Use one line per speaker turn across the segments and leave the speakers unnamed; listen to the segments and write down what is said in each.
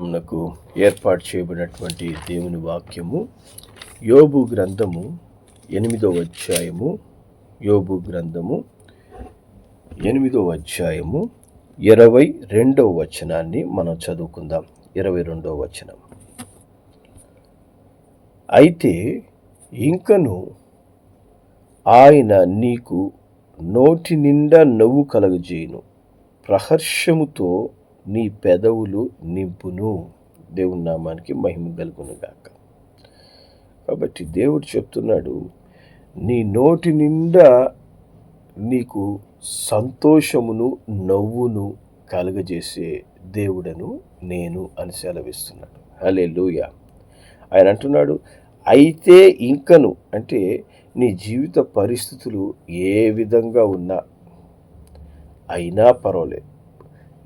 మనకు ఏర్పాటు చేయబడినటువంటి దేవుని వాక్యము యోబు గ్రంథము ఎనిమిదవ అధ్యాయము. యోబు గ్రంథము ఎనిమిదవ అధ్యాయము ఇరవై రెండవ వచనాన్ని మనం చదువుకుందాం. ఇరవై రెండవ వచనం. అయితే ఇంకను ఆయన నీకు నోటి నిండా నవ్వు కలగజేయును. ప్రహర్షముతో నీ పెదవులు నింపును. దేవుని నామానికి మహిమ కలుగును గాక. కాబట్టి దేవుడు చెప్తున్నాడు నీ నోటి నిండా నీకు సంతోషమును నవ్వును కలుగజేసే దేవుడను నేను అని సెలవిస్తున్నాడు. హలే ఆయన అంటున్నాడు అయితే ఇంకను అంటే నీ జీవిత పరిస్థితులు ఏ విధంగా ఉన్నా అయినా పర్వాలేదు.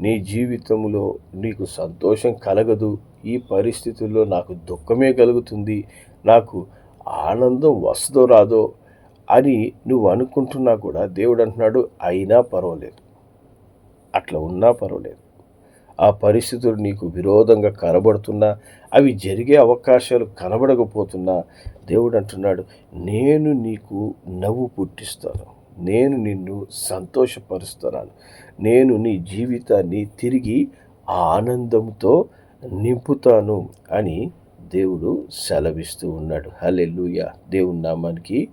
నీ జీవితంలో నీకు సంతోషం కలగదు. ఈ పరిస్థితుల్లో నాకు దుఃఖమే కలుగుతుంది. నాకు ఆనందం వస్తుందో రాదో అని నువ్వు అనుకుంటున్నా కూడా దేవుడు అంటున్నాడు అయినా పర్వాలేదు. అట్లా ఉన్నా పర్వాలేదు. ఆ పరిస్థితులు నీకు విరోధంగా కనబడుతున్నా అవి జరిగే అవకాశాలు కనబడకపోతున్నా దేవుడు అంటున్నాడు నేను నీకు నవ్వు పుట్టిస్తాను. నేను నిన్ను సంతోషపరుస్తున్నాను. నేను నీ జీవితాన్ని తిరిగి ఆనందంతో నింపుతాను అని దేవుడు సెలవిస్తూ ఉన్నాడు. హలెల్లుయ. దేవుని నామానికి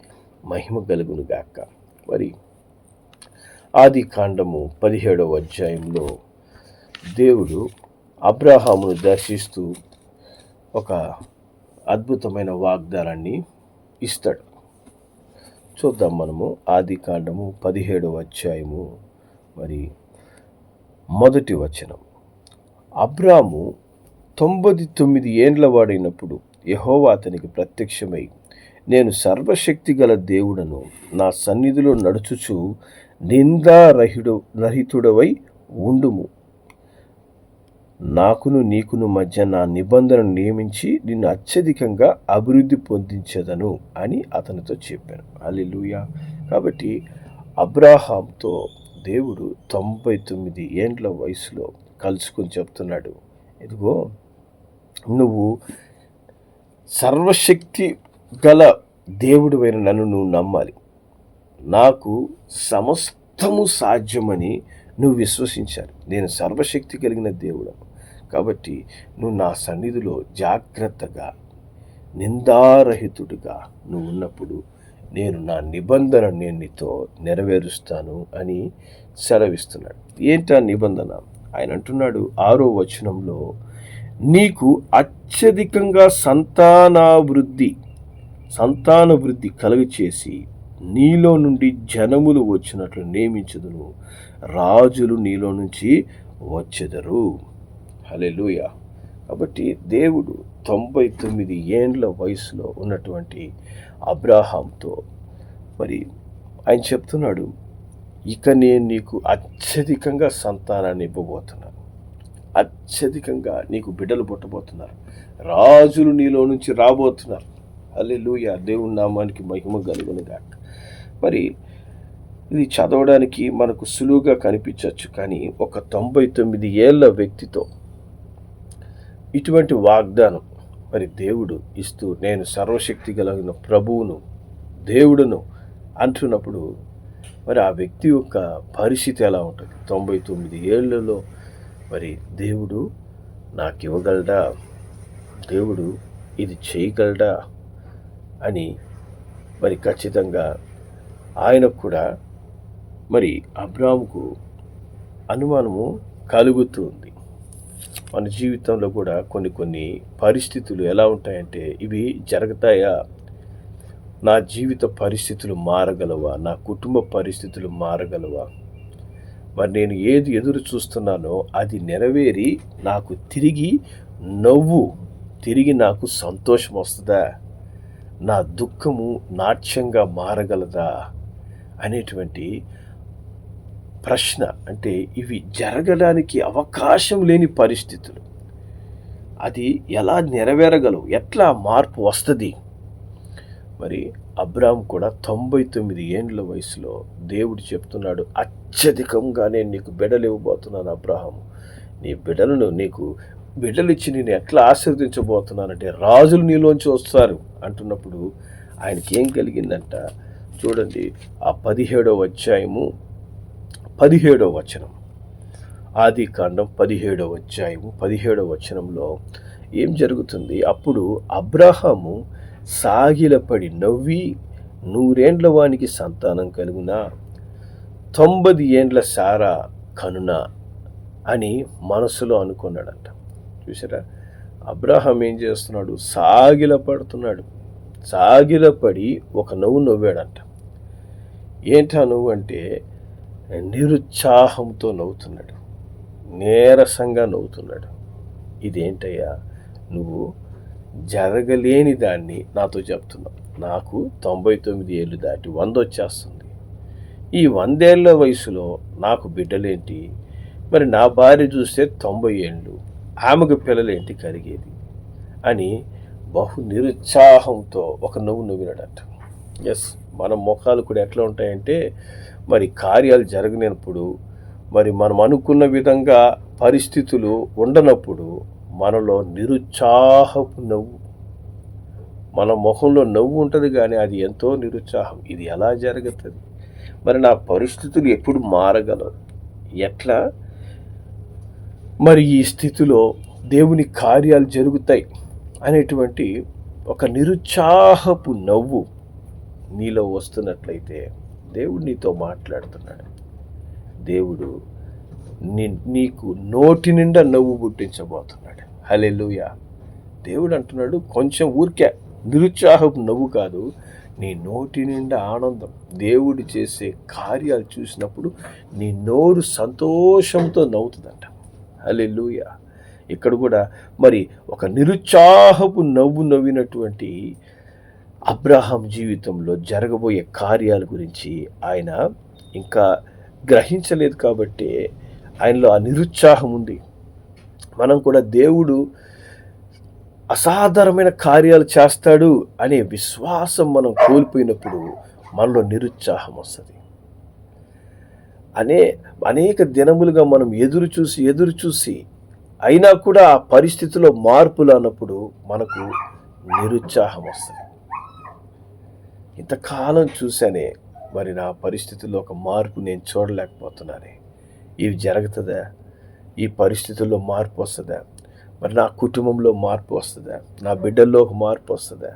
మహిమ కలుగును గాక. మరి ఆది కాండము పదిహేడవ అధ్యాయంలో దేవుడు అబ్రాహామును దర్శిస్తూ ఒక అద్భుతమైన వాగ్దానాన్ని ఇస్తాడు. చూద్దాం మనము. ఆది కాండము పదిహేడవ అధ్యాయము. మరి మొదటి వచనం. అబ్రాము తొంభై తొమ్మిది ఏండ్ల వాడైనప్పుడు యహోవా అతనికి ప్రత్యక్షమై నేను సర్వశక్తి గల దేవుడను నా సన్నిధిలో నడుచుచు నిందారహిడు రహితుడవై ఉండుము. నాకును నీకును మధ్య నా నిబంధనను నియమించి నిన్ను అత్యధికంగా అభివృద్ధి పొందించదను అని అతనితో చెప్పాను. అల్లెలుయా కాబట్టి అబ్రాహాంతో దేవుడు తొంభై తొమ్మిది ఏండ్ల వయసులో కలుసుకొని చెప్తున్నాడు. ఇదిగో నువ్వు సర్వశక్తి గల దేవుడివైన నన్ను నువ్వు నమ్మాలి. నాకు సమస్తము సాధ్యమని నువ్వు విశ్వసించాలి. నేను సర్వశక్తి కలిగిన దేవుడు కాబట్టి నువ్వు నా సన్నిధిలో జాగ్రత్తగా నిందారహితుడిగా నువ్వు ఉన్నప్పుడు నేను నా నిబంధన నేను నీతో నెరవేరుస్తాను అని సెలవిస్తున్నాడు. ఏంటి నిబంధన? ఆయన అంటున్నాడు ఆరో వచనంలో నీకు అత్యధికంగా సంతానాభివృద్ధి సంతానవృద్ధి కలుగచేసి నీలో నుండి జనములు వచ్చినట్లు నియమించదును. రాజులు నీలో నుంచి వచ్చెదరు. హలెలుయ కాబట్టి దేవుడు తొంభై తొమ్మిది ఏండ్ల వయసులో ఉన్నటువంటి అబ్రాహాంతో మరి ఆయన చెప్తున్నాడు ఇక నేను నీకు అత్యధికంగా సంతానాన్ని ఇవ్వబోతున్నాను అత్యధికంగా నీకు బిడ్డలు పుట్టబోతున్నారు. రాజులు నీలో నుంచి రాబోతున్నారు. అల్లెలుయ దేవుని నామానికి మహిమ కలుగునుగాక. మరి ఇది చదవడానికి మనకు సులువుగా కనిపించవచ్చు కానీ ఒక తొంభై తొమ్మిది ఏళ్ళ వ్యక్తితో ఇటువంటి వాగ్దానం మరి దేవుడు ఇస్తూ నేను సర్వశక్తి కలిగిన ప్రభువును దేవుడును అంటున్నప్పుడు మరి ఆ వ్యక్తి యొక్క పరిస్థితి ఎలా ఉంటుంది? తొంభై తొమ్మిది ఏళ్ళలో మరి దేవుడు నాకు ఇవ్వగలడా? దేవుడు ఇది చేయగలడా? అని మరి ఖచ్చితంగా ఆయనకు కూడా మరి అబ్రాముకు అనుమానము కలుగుతుంది. మన జీవితంలో కూడా కొన్ని కొన్ని పరిస్థితులు ఎలా ఉంటాయంటే ఇవి జరుగుతాయా? నా జీవిత పరిస్థితులు మారగలవా? నా కుటుంబ పరిస్థితులు మారగలవా? మరి నేను ఏది ఎదురు చూస్తున్నానో అది నెరవేరి నాకు తిరిగి నవ్వు తిరిగి నాకు సంతోషం వస్తుందా? నా దుఃఖము నాట్యంగా మారగలదా? అనేటువంటి ప్రశ్న అంటే ఇవి జరగడానికి అవకాశం లేని పరిస్థితులు. అది ఎలా నెరవేరగలవు? ఎట్లా మార్పు వస్తుంది? మరి అబ్రామ్ కూడా తొంభై తొమ్మిది ఏండ్ల వయసులో దేవుడు చెప్తున్నాడు అత్యధికంగా నేను నీకు బిడ్డలు ఇవ్వబోతున్నాను అబ్రహాము. నీ బిడ్డలను నీకు బిడ్డలిచ్చి నేను ఎట్లా ఆశీర్వదించబోతున్నానంటే రాజులు నీలోంచి వస్తారు. అంటున్నప్పుడు ఆయనకి ఏం కలిగిందంట? చూడండి ఆ పదిహేడవ అధ్యాయము పదిహేడవ వచనం. ఆది కాండం పదిహేడవ అధ్యాయము పదిహేడవ వచనంలో ఏం జరుగుతుంది? అప్పుడు అబ్రహాము సాగిలపడి నవ్వి నూరేండ్ల వానికి సంతానం కలుగునా? తొంభై ఏండ్ల సారా కనునా? అని మనసులో అనుకున్నాడంట. చూసారా అబ్రహాం ఏం చేస్తున్నాడు? సాగిల పడుతున్నాడు సాగిలపడి ఒక నవ్వు నవ్వాడంట. ఏంటా నువ్వు అంటే నిరుత్సాహంతో నవ్వుతున్నాడు. నీరసంగా నవ్వుతున్నాడు. ఇదేంటయ్యా? నువ్వు జరగలేని దాన్ని నాతో చెప్తున్నావు. నాకు తొంభై తొమ్మిది ఏళ్ళు దాటి వంద వచ్చేస్తుంది ఈ వందేళ్ళ వయసులో నాకు బిడ్డలేంటి? మరి నా భార్య చూస్తే తొంభై ఏళ్ళు ఆమెకు పిల్లలేంటి కలిగేది అని బహు నిరుత్సాహంతో ఒక నవ్వు నవ్వినాడట. ఎస్ మన ముఖాలు కూడా ఎట్లా ఉంటాయంటే మరి కార్యాలు జరగనప్పుడు మరి మనం అనుకున్న విధంగా పరిస్థితులు ఉండనప్పుడు మనలో నిరుత్సాహపు నవ్వు. మన ముఖంలో నవ్వు ఉంటుంది కానీ అది ఎంతో నిరుత్సాహం. ఇది ఎలా జరుగుతుంది? మరి నా పరిస్థితులు ఎప్పుడు మారగలవు? ఎట్లా? మరి ఈ స్థితిలో దేవుని కార్యాలు జరుగుతాయి అనేటువంటి ఒక నిరుత్సాహపు నవ్వు నీలో వస్తున్నట్లయితే దేవుడు నీతో మాట్లాడుతున్నాడు. దేవుడు నీ నీకు నోటి నిండా నవ్వు పుట్టించబోతున్నాడు. హలెలుయ దేవుడు అంటున్నాడు కొంచెం ఊరికే నిరుత్సాహపు నవ్వు కాదు నీ నోటి నిండా ఆనందం. దేవుడు చేసే కార్యాలు చూసినప్పుడు నీ నోరు సంతోషంతో నవ్వుతుందంట. హలెలుయ ఇక్కడ కూడా మరి ఒక నిరుత్సాహపు నవ్వు నవ్వినటువంటి అబ్రాహాం జీవితంలో జరగబోయే కార్యాల గురించి ఆయన ఇంకా గ్రహించలేదు కాబట్టి ఆయనలో ఆ నిరుత్సాహం ఉంది. మనం కూడా దేవుడు అసాధారణమైన కార్యాలు చేస్తాడు అనే విశ్వాసం మనం కోల్పోయినప్పుడు మనలో నిరుత్సాహం వస్తుంది. అనే అనేక దినములుగా మనం ఎదురు చూసి ఎదురు చూసి అయినా కూడా ఆ పరిస్థితిలో మార్పులు అన్నప్పుడు మనకు నిరుత్సాహం వస్తుంది. ఇంతకాలం చూశానే మరి నా పరిస్థితుల్లో ఒక మార్పు నేను చూడలేకపోతున్నానే. ఇవి జరుగుతుందా? ఈ పరిస్థితుల్లో మార్పు వస్తుందా? మరి నా కుటుంబంలో మార్పు వస్తుందా? నా బిడ్డల్లో ఒక మార్పు వస్తుందా?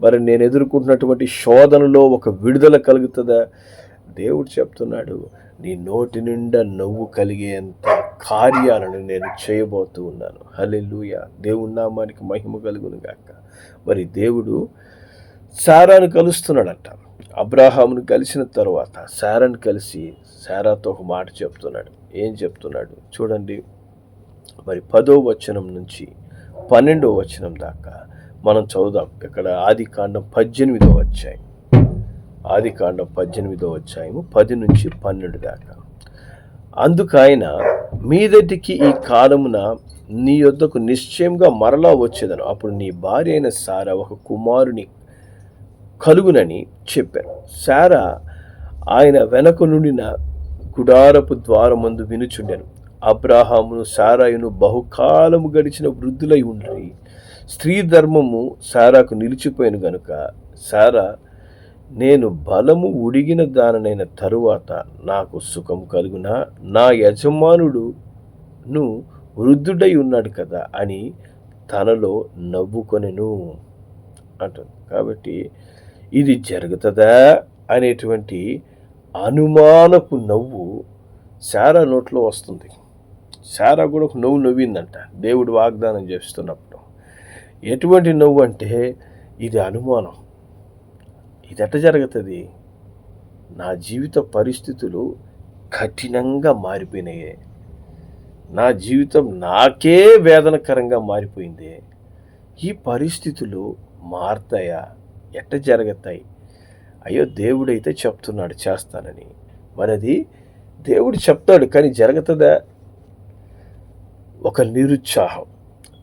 మరి నేను ఎదుర్కొంటున్నటువంటి శోధనలో ఒక విడుదల కలుగుతుందా? దేవుడు చెప్తున్నాడు నీ నోటి నిండా నవ్వు కలిగేంత కార్యాలను నేను చేయబోతూ ఉన్నాను. హలెలుయ దేవుడు నామానికి మహిమ కలుగును గాక. మరి దేవుడు సారాను కలుస్తున్నాడంట. అబ్రాహామును కలిసిన తర్వాత శారాను కలిసి శారాతో ఒక మాట చెప్తున్నాడు. ఏం చెప్తున్నాడు? చూడండి. మరి పదో వచనం నుంచి పన్నెండో వచనం దాకా మనం చదువుదాం. ఇక్కడ ఆది కాండం పద్దెనిమిదో వచ్చాయి ఆది కాండం పద్దెనిమిదో వచ్చాయము పది నుంచి పన్నెండు దాకా. అందుకైన మీదటికి ఈ కాలమున నీ యొద్దకు నిశ్చయంగా మరలా వచ్చేదను. అప్పుడు నీ భార్య అయిన సారా ఒక కుమారుని కలుగునని చెప్పారు. సారా ఆయన వెనక నుండిన గుడారపు ద్వారమందు వినుచుండెను. అబ్రాహామును సారాయును బహుకాలము గడిచిన వృద్ధులై ఉండి స్త్రీ ధర్మము సారాకు నిలిచిపోయిన గనుక సారా నేను బలము ఉడిగిన దాననైన తరువాత నాకు సుఖం కలుగునా? నా యజమానుడును వృద్ధుడై ఉన్నాడు కదా అని తనలో నవ్వుకొనెను అంటుంది. కాబట్టి ఇది జరుగుతుందా అనేటువంటి అనుమానపు నవ్వు శారా నోట్లో వస్తుంది. శారా కూడా ఒక నవ్వు నవ్విందంట. దేవుడు వాగ్దానం చేస్తున్నప్పుడు. ఎటువంటి నవ్వు అంటే ఇది అనుమానం. ఇది ఎట్ట జరుగుతుంది. నా జీవిత పరిస్థితులు కఠినంగా మారిపోయినాయే. నా జీవితం నాకే వేదనకరంగా మారిపోయింది. ఈ పరిస్థితులు మారుతాయా? ఎట్ట జరుగుతాయి? అయ్యో దేవుడైతే చెప్తున్నాడు చేస్తానని. మరి అది దేవుడు చెప్తాడు కానీ జరుగుతుందా? ఒక నిరుత్సాహం.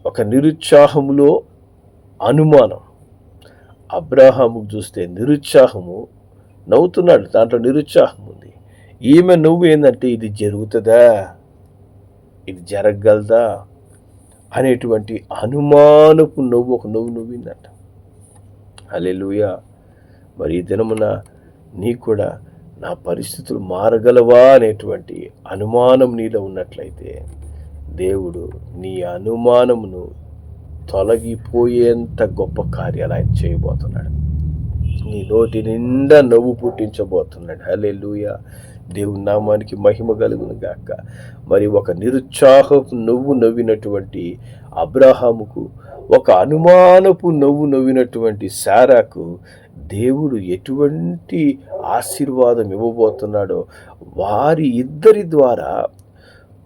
ఒక నిరుత్సాహంలో అనుమానం. అబ్రాహాము చూస్తే నిరుత్సాహము నవ్వుతున్నాడు దాంట్లో నిరుత్సాహం ఉంది. ఈమె నువ్వు ఏంటంటే ఇది జరుగుతుందా? ఇది జరగగలదా? అనేటువంటి అనుమానపు నవ్వు ఒక నవ్వు నవ్విందంట. హల్లెలూయా. మరి ఈ దినమున నీ కూడా నా పరిస్థితులు మారగలవా అనేటువంటి అనుమానం నీలో ఉన్నట్లయితే దేవుడు నీ అనుమానమును తొలగిపోయేంత గొప్ప కార్యాలు ఆయన చేయబోతున్నాడు. నీ నోటి నిండా నవ్వు పుట్టించబోతున్నాడు. హలే దేవుని నామానికి మహిమ కలుగును గాక. మరి ఒక నిరుత్సాహపు నవ్వు నవ్వినటువంటి అబ్రహాముకు ఒక అనుమానపు నవ్వు నవ్వినటువంటి సారాకు దేవుడు ఎటువంటి ఆశీర్వాదం ఇవ్వబోతున్నాడో వారి ఇద్దరి ద్వారా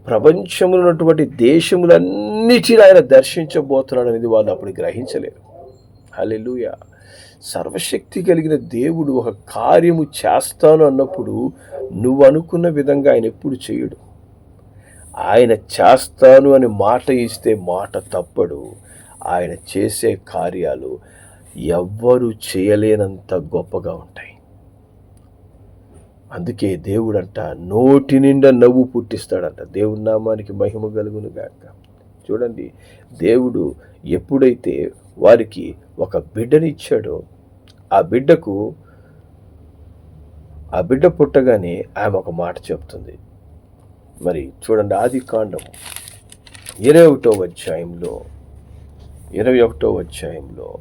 ప్రపంచంలో ఉన్నటువంటి దేశములన్నిటిని ఆయన దర్శించబోతున్నాడు అనేది వాళ్ళు అప్పుడు గ్రహించలేరు. హలెలుయ సర్వశక్తి కలిగిన దేవుడు ఒక కార్యము చేస్తాను అన్నప్పుడు నువ్వు అనుకున్న విధంగా ఆయన ఎప్పుడు చేయడు. ఆయన చేస్తాను అని మాట ఇస్తే మాట తప్పడు. ఆయన చేసే కార్యాలు ఎవ్వరూ చేయలేనంత గొప్పగా ఉంటాయి. అందుకే దేవుడంట నోటి నిండా నవ్వు పుట్టిస్తాడంట. దేవుడి నామానికి మహిమ కలుగును గాక. చూడండి దేవుడు ఎప్పుడైతే వారికి ఒక బిడ్డనిచ్చాడో ఆ బిడ్డకు ఆ బిడ్డ పుట్టగానే ఆమె ఒక మాట చెప్తుంది. మరి చూడండి ఆది కాండం ఇరవై ఒకటో అధ్యాయంలో ఇరవై ఒకటో అధ్యాయంలో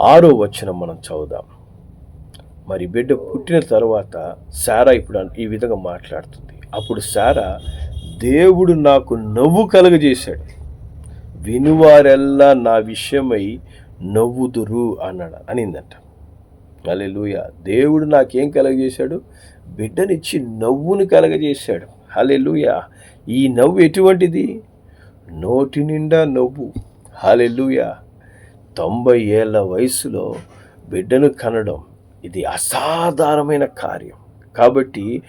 ఆరో వచనం మనం చదువుదాం. మరి బిడ్డ పుట్టిన తర్వాత సారా ఇప్పుడు ఈ విధంగా మాట్లాడుతుంది. అప్పుడు సారా దేవుడు నాకు నవ్వు కలుగజేశాడు. వినువారెల్లా నా విషయమై నవ్వుదురు అన్నాడు. అనిందంట. హలెలుయ దేవుడు నాకేం కలగజేశాడు? బిడ్డనిచ్చి నవ్వును కలగజేశాడు. హలెలుయ ఈ నవ్వు ఎటువంటిది? నోటి నిండా నవ్వు. హాలెల్లుయా. తొంభై ఏళ్ళ వయసులో బిడ్డను కనడం ఇది అసాధారణమైన కార్యం. కాబట్టి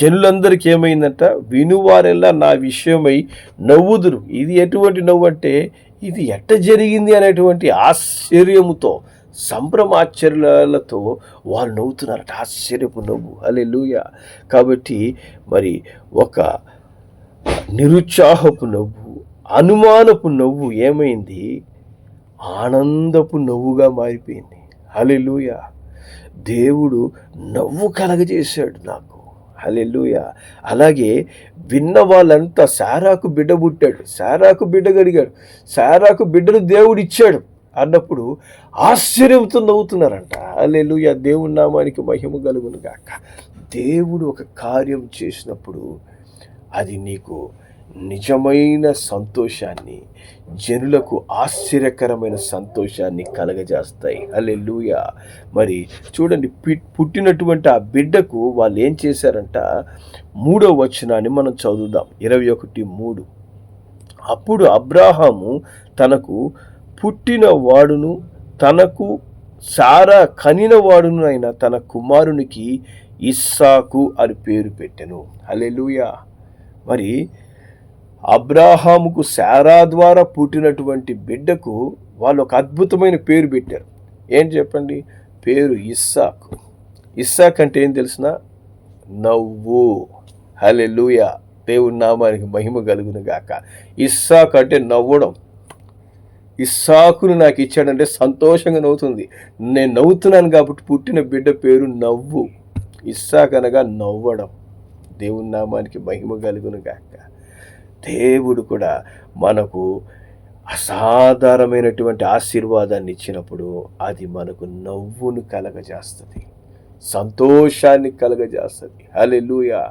జనులందరికీ ఏమైందంట? వినువారెల్లా నా విషయమై నవ్వుదురు. ఇది ఎటువంటి నవ్వు అంటే ఇది ఎట్ట జరిగింది అనేటువంటి ఆశ్చర్యముతో సంభ్రమాశ్చర్యాలతో వాళ్ళు నవ్వుతున్నారట. ఆశ్చర్యపు నవ్వు. అలే కాబట్టి మరి ఒక నిరుత్సాహపు నవ్వు. అనుమానపు నవ్వు ఏమైంది? ఆనందపు నవ్వుగా మారిపోయింది. హలెలుయ దేవుడు నవ్వు కలగజేశాడు నాకు. హలెలుయ అలాగే విన్న వాళ్ళంతా సారాకు బిడ్డ పుట్టాడు. సారాకు బిడ్డ గడిగాడు. సారాకు బిడ్డను దేవుడు ఇచ్చాడు అన్నప్పుడు ఆశ్చర్యంతో నవ్వుతున్నారంట. అల్లెలుయ దేవుని నామానికి మహిమ కలుగును గాక. దేవుడు ఒక కార్యం చేసినప్పుడు అది నీకు నిజమైన సంతోషాన్ని జనులకు ఆశ్చర్యకరమైన సంతోషాన్ని కలగజేస్తాయి. అల్లెలుయ మరి చూడండి పుట్టినటువంటి ఆ బిడ్డకు వాళ్ళు ఏం చేశారంట? మూడో వచనాన్ని మనం చదువుదాం. ఇరవై ఒకటి మూడు. అప్పుడు అబ్రాహాము తనకు పుట్టిన వాడును తనకు సారా కనిన వాడును అయిన తన కుమారునికి ఇస్సాకు అని పేరు పెట్టెను. అల్లెలుయా మరి అబ్రాహాముకు శారా ద్వారా పుట్టినటువంటి బిడ్డకు వాళ్ళు ఒక అద్భుతమైన పేరు పెట్టారు. ఏం చెప్పండి? పేరు ఇస్సాక్. ఇస్సాక్ అంటే ఏం తెలిసిన? నవ్వు. హలెలుయ దేవుడి నామానికి మహిమ కలుగును గాక. ఇస్సాక్ అంటే నవ్వడం. ఇస్సాకును నాకు ఇచ్చాడంటే సంతోషంగా నవ్వుతుంది. నేను నవ్వుతున్నాను కాబట్టి పుట్టిన బిడ్డ పేరు నవ్వు. ఇస్సాక్ అనగా నవ్వడం. దేవుని నామానికి మహిమ కలుగును గాక. దేవుడు కూడా మనకు అసాధారణమైనటువంటి ఆశీర్వాదాన్ని ఇచ్చినప్పుడు అది మనకు నవ్వును కలగజేస్తుంది సంతోషాన్ని కలగజేస్తుంది. హలెలుయ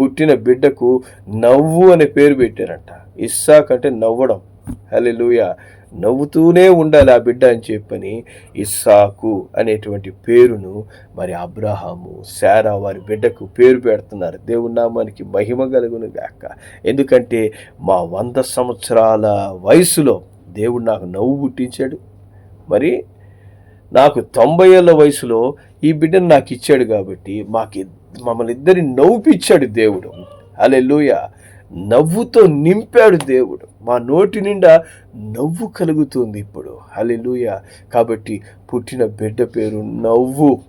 పుట్టిన బిడ్డకు నవ్వు అనే పేరు పెట్టారంట. ఇస్సాక్ అంటే నవ్వడం. హలెలుయ నవ్వుతూనే ఉండాలి ఆ బిడ్డ అని చెప్పని ఇస్సాకు అనేటువంటి పేరును మరి అబ్రహాము శారా వారి బిడ్డకు పేరు పెడుతున్నారు. దేవుని నామానికి మహిమ కలుగును గాక. ఎందుకంటే మా వంద సంవత్సరాల వయసులో దేవుడు నాకు నవ్వు పుట్టించాడు. మరి నాకు తొంభై ఏళ్ళ వయసులో ఈ బిడ్డను నాకు ఇచ్చాడు కాబట్టి మాకి మమ్మల్ని ఇద్దరిని నవ్వుపిచ్చాడు దేవుడు. అలెలుయా నవ్వుతో నింపాడు దేవుడు. మా నోటి నిండా నవ్వు కలుగుతుంది ఇప్పుడు. హలెలుయ కాబట్టి పుట్టిన బిడ్డ పేరు నవ్వు.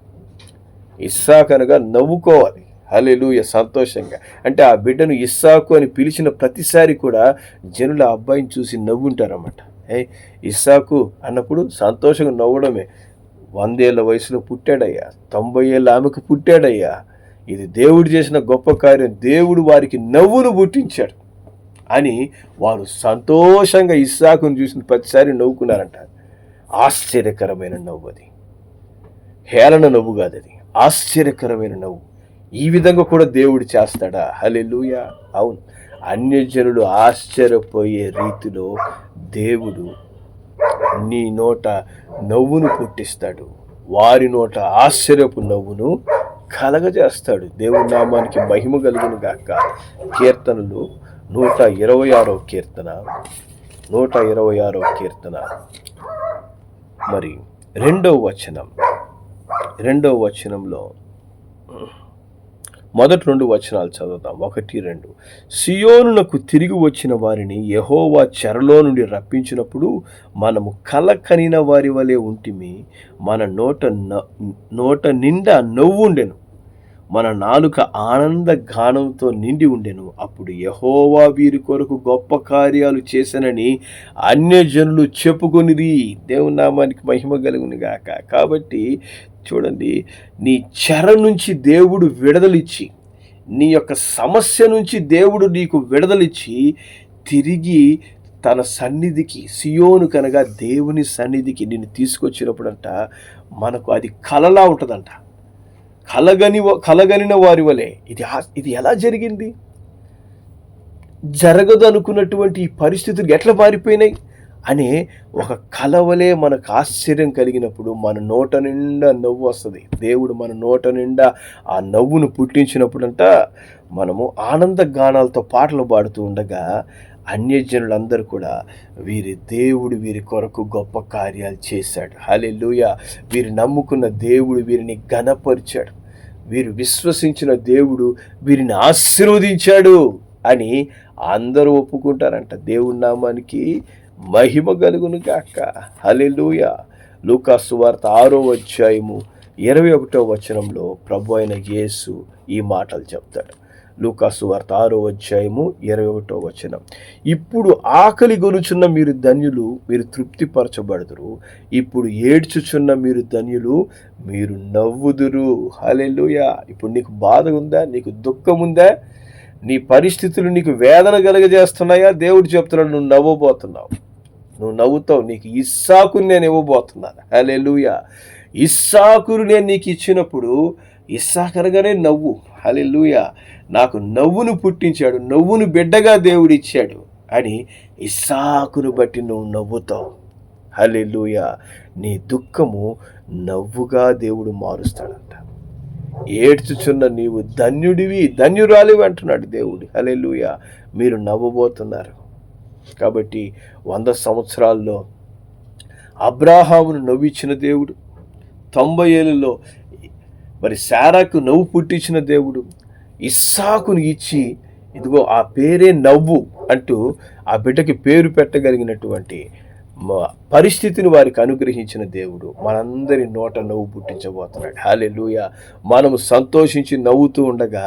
ఇస్సాకనగా నవ్వుకోవాలి. హల్లెలూయ. సంతోషంగా. అంటే ఆ బిడ్డను ఇస్సాకు అని పిలిచిన ప్రతిసారి కూడా జనులు ఆ అబ్బాయిని చూసి నవ్వుంటారన్నమాట. ఏ ఇస్సాకు అన్నప్పుడు సంతోషంగా నవ్వడమే. వందేళ్ళ వయసులో పుట్టాడయ్యా. తొంభై ఏళ్ళ ఆమెకు పుట్టాడయ్యా. ఇది దేవుడు చేసిన గొప్ప కార్యం. దేవుడు వారికి నవ్వును పుట్టించాడు అని వారు సంతోషంగా ఇస్సాకును చూసిన ప్రతిసారి నవ్వుకున్నారంట. ఆశ్చర్యకరమైన నవ్వు అది. హేళన నవ్వు కాదు అది. ఆశ్చర్యకరమైన నవ్వు. ఈ విధంగా కూడా దేవుడు చేస్తాడా? హలెలుయ అవును. అన్యజనులు ఆశ్చర్యపోయే రీతిలో దేవుడు నీ నోట నవ్వును పుట్టిస్తాడు. వారి నోట ఆశ్చర్యపు నవ్వును కలగజేస్తాడు. దేవుడి నామానికి మహిమ కలిగిన గాక కీర్తనలు నూట ఇరవై ఆరో కీర్తన నూట ఇరవై ఆరో కీర్తన. మరి రెండవ వచనం రెండవ వచనంలో మొదటి రెండు వచనాలు చదువుతాం ఒకటి రెండు. సియోనునకు తిరిగి వచ్చిన వారిని యహోవా చెరలో నుండి రప్పించినప్పుడు మనము కల కనిన వారి వలె ఉంటిమి. మన నోట న- నోట నిండా నవ్వుండెను మన నాలుక ఆనంద గానంతో నిండి ఉండెను. అప్పుడు యహోవా వీరి కొరకు గొప్ప కార్యాలు చేశానని అన్యజనులు చెప్పుకొనిది దేవుని నామానికి మహిమ కలుగును గాక. కాబట్టి చూడండి నీ చెర నుంచి దేవుడు విడుదలిచ్చి నీ యొక్క సమస్య నుంచి దేవుడు నీకు విడుదలిచ్చి తిరిగి తన సన్నిధికి సియోను కనగా దేవుని సన్నిధికి నిన్ను తీసుకొచ్చినప్పుడంట మనకు అది కలలా ఉంటుందంట. కలగని కలగనిన వారి వలె ఇది ఇది ఎలా జరిగింది? జరగదు అనుకున్నటువంటి ఈ పరిస్థితులు ఎట్లా మారిపోయినాయి? అనే ఒక కలవలే మనకు ఆశ్చర్యం కలిగినప్పుడు మన నోట నిండా నవ్వు వస్తుంది. దేవుడు మన నోట నిండా ఆ నవ్వును పుట్టించినప్పుడంట మనము ఆనంద గానాలతో పాటలు పాడుతూ ఉండగా అన్యజనులందరూ కూడా వీరి దేవుడు వీరి కొరకు గొప్ప కార్యాలు చేశాడు. హల్లెలూయా. వీరు నమ్ముకున్న దేవుడు వీరిని ఘనపరిచాడు. వీరు విశ్వసించిన దేవుడు వీరిని ఆశీర్వదించాడు అని అందరూ ఒప్పుకుంటారంట. దేవుడి నామానికి మహిమ కలుగును హలే లూయ లూకాసు వార్త ఆరో అధ్యాయము ఇరవై ఒకటో వచనంలో ప్రభు అయిన యేసు ఈ మాటలు చెప్తాడు. లూకాసు వార్త ఆరో అధ్యాయము ఇరవై ఒకటో వచనం. ఇప్పుడు ఆకలి గొలుచున్న మీరు ధన్యులు మీరు తృప్తిపరచబడుదురు. ఇప్పుడు ఏడ్చుచున్న మీరు ధన్యులు మీరు నవ్వుదురు. హలెలుయా ఇప్పుడు నీకు బాధ ఉందా? నీకు దుఃఖం ఉందా? నీ పరిస్థితులు నీకు వేదన కలగజేస్తున్నాయా? దేవుడు చెప్తున్నాడు నువ్వు నవ్వబోతున్నావు. నువ్వు నవ్వుతావు. నీకు ఇస్సాకుని నేను ఇవ్వబోతున్నాను. హలెలుయా ఇస్సాకును నేను నీకు ఇచ్చినప్పుడు ఇస్సాకరగానే నవ్వు. హలెలుయా నాకు నవ్వును పుట్టించాడు నవ్వును బిడ్డగా దేవుడిచ్చాడు అని ఇస్సాకును బట్టి నువ్వు నవ్వుతావు. హలెలుయా నీ దుఃఖము నవ్వుగా దేవుడు మారుస్తాడంట. ఏడ్చుచున్న నీవు ధన్యుడివి ధన్యురాలివి అంటున్నాడు దేవుడు. హలెలుయా మీరు నవ్వబోతున్నారు. కాబట్టి వంద సంవత్సరాల్లో అబ్రాహామును నవ్వించిన దేవుడు తొంభై ఏళ్ళలో మరి శారాకు నవ్వు పుట్టించిన దేవుడు ఇస్సాకును ఇచ్చి ఇదిగో ఆ పేరే నవ్వు అంటూ ఆ బిడ్డకి పేరు పెట్టగలిగినటువంటి పరిస్థితిని వారికి అనుగ్రహించిన దేవుడు మనందరి నోట నవ్వు పుట్టించబోతున్నాడు. హాలెలుయ మనము సంతోషించి నవ్వుతూ ఉండగా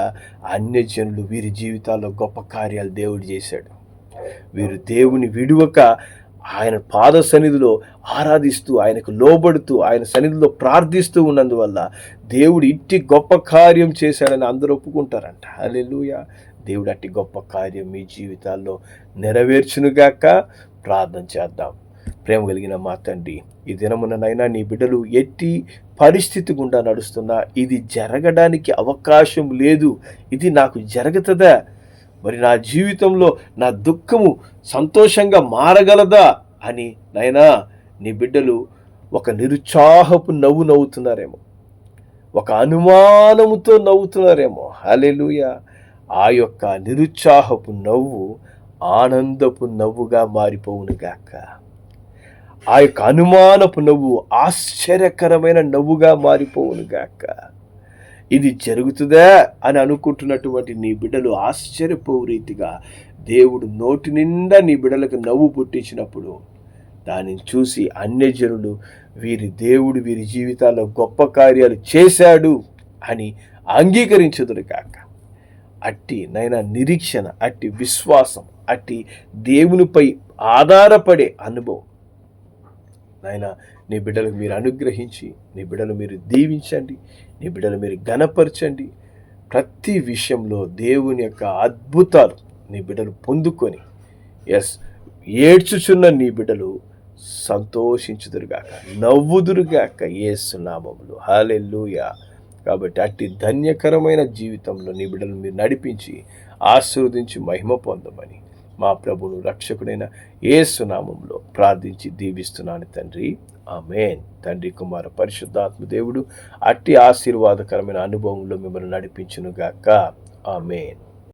అన్యజనులు వీరి జీవితాల్లో గొప్ప కార్యాలు దేవుడు చేశాడు. వీరు దేవుని విడువక ఆయన పాద సన్నిధిలో ఆరాధిస్తూ ఆయనకు లోబడుతూ ఆయన సన్నిధిలో ప్రార్థిస్తూ ఉన్నందువల్ల దేవుడు ఇట్టి గొప్ప కార్యం చేశాడని అందరూ ఒప్పుకుంటారంట. హల్లెలూయా. దేవుడు అట్టి గొప్ప కార్యం మీ జీవితాల్లో నెరవేర్చునుగాక ప్రార్థన చేద్దాం. ప్రేమ కలిగిన మా తండ్రి ఈ దినముననైనా నీ బిడ్డలు ఎట్టి పరిస్థితి గుండా నడుస్తున్నా ఇది జరగడానికి అవకాశం లేదు ఇది నాకు జరుగుతుందా? మరి నా జీవితంలో నా దుఃఖము సంతోషంగా మారగలదా అని నైనా నీ బిడ్డలు ఒక నిరుత్సాహపు నవ్వు నవ్వుతున్నారేమో. ఒక అనుమానముతో నవ్వుతున్నారేమో. హలెలుయ ఆ యొక్క నిరుత్సాహపు నవ్వు ఆనందపు నవ్వుగా మారిపోవునుగాక ఆ యొక్క అనుమానపు నవ్వు ఆశ్చర్యకరమైన నవ్వుగా మారిపోవునుగాక ఇది జరుగుతుందా అని అనుకుంటున్నటువంటి నీ బిడ్డలు ఆశ్చర్యపోవు రీతిగా దేవుడు నోటి నిండా నీ బిడ్డలకు నవ్వు పుట్టించినప్పుడు దానిని చూసి అన్యజనులు వీరి దేవుడు వీరి జీవితాల్లో గొప్ప కార్యాలు చేశాడు అని అంగీకరించదురు కాక అట్టి నైనా నిరీక్షణ అట్టి విశ్వాసం అట్టి దేవునిపై ఆధారపడే అనుభవం నాయన నీ బిడ్డలకు మీరు అనుగ్రహించి నీ బిడ్డలు మీరు దీవించండి నీ బిడ్డలు మీరు గణపరచండి ప్రతి విషయంలో దేవుని యొక్క అద్భుతాలు నీ బిడ్డలు పొందుకొని ఎస్ ఏడ్చుచున్న నీ బిడ్డలు సంతోషించుదురుగాక నవ్వుదురుగాక ఏసునామములు హాలెల్లుయా. కాబట్టి అట్టి ధన్యకరమైన జీవితంలో నీ బిడ్డలు మీరు నడిపించి ఆశీర్వదించి మహిమ పొందమని మా ప్రభును రక్షకుడైన ఏసునామంలో ప్రార్థించి దీవిస్తున్నాను తండ్రి. ఆమెన్. తండ్రి కుమార పరిశుద్ధాత్మ దేవుడు అట్టి ఆశీర్వాదకరమైన అనుభవంలో మిమ్మల్ని నడిపించునుగాక. ఆమెన్.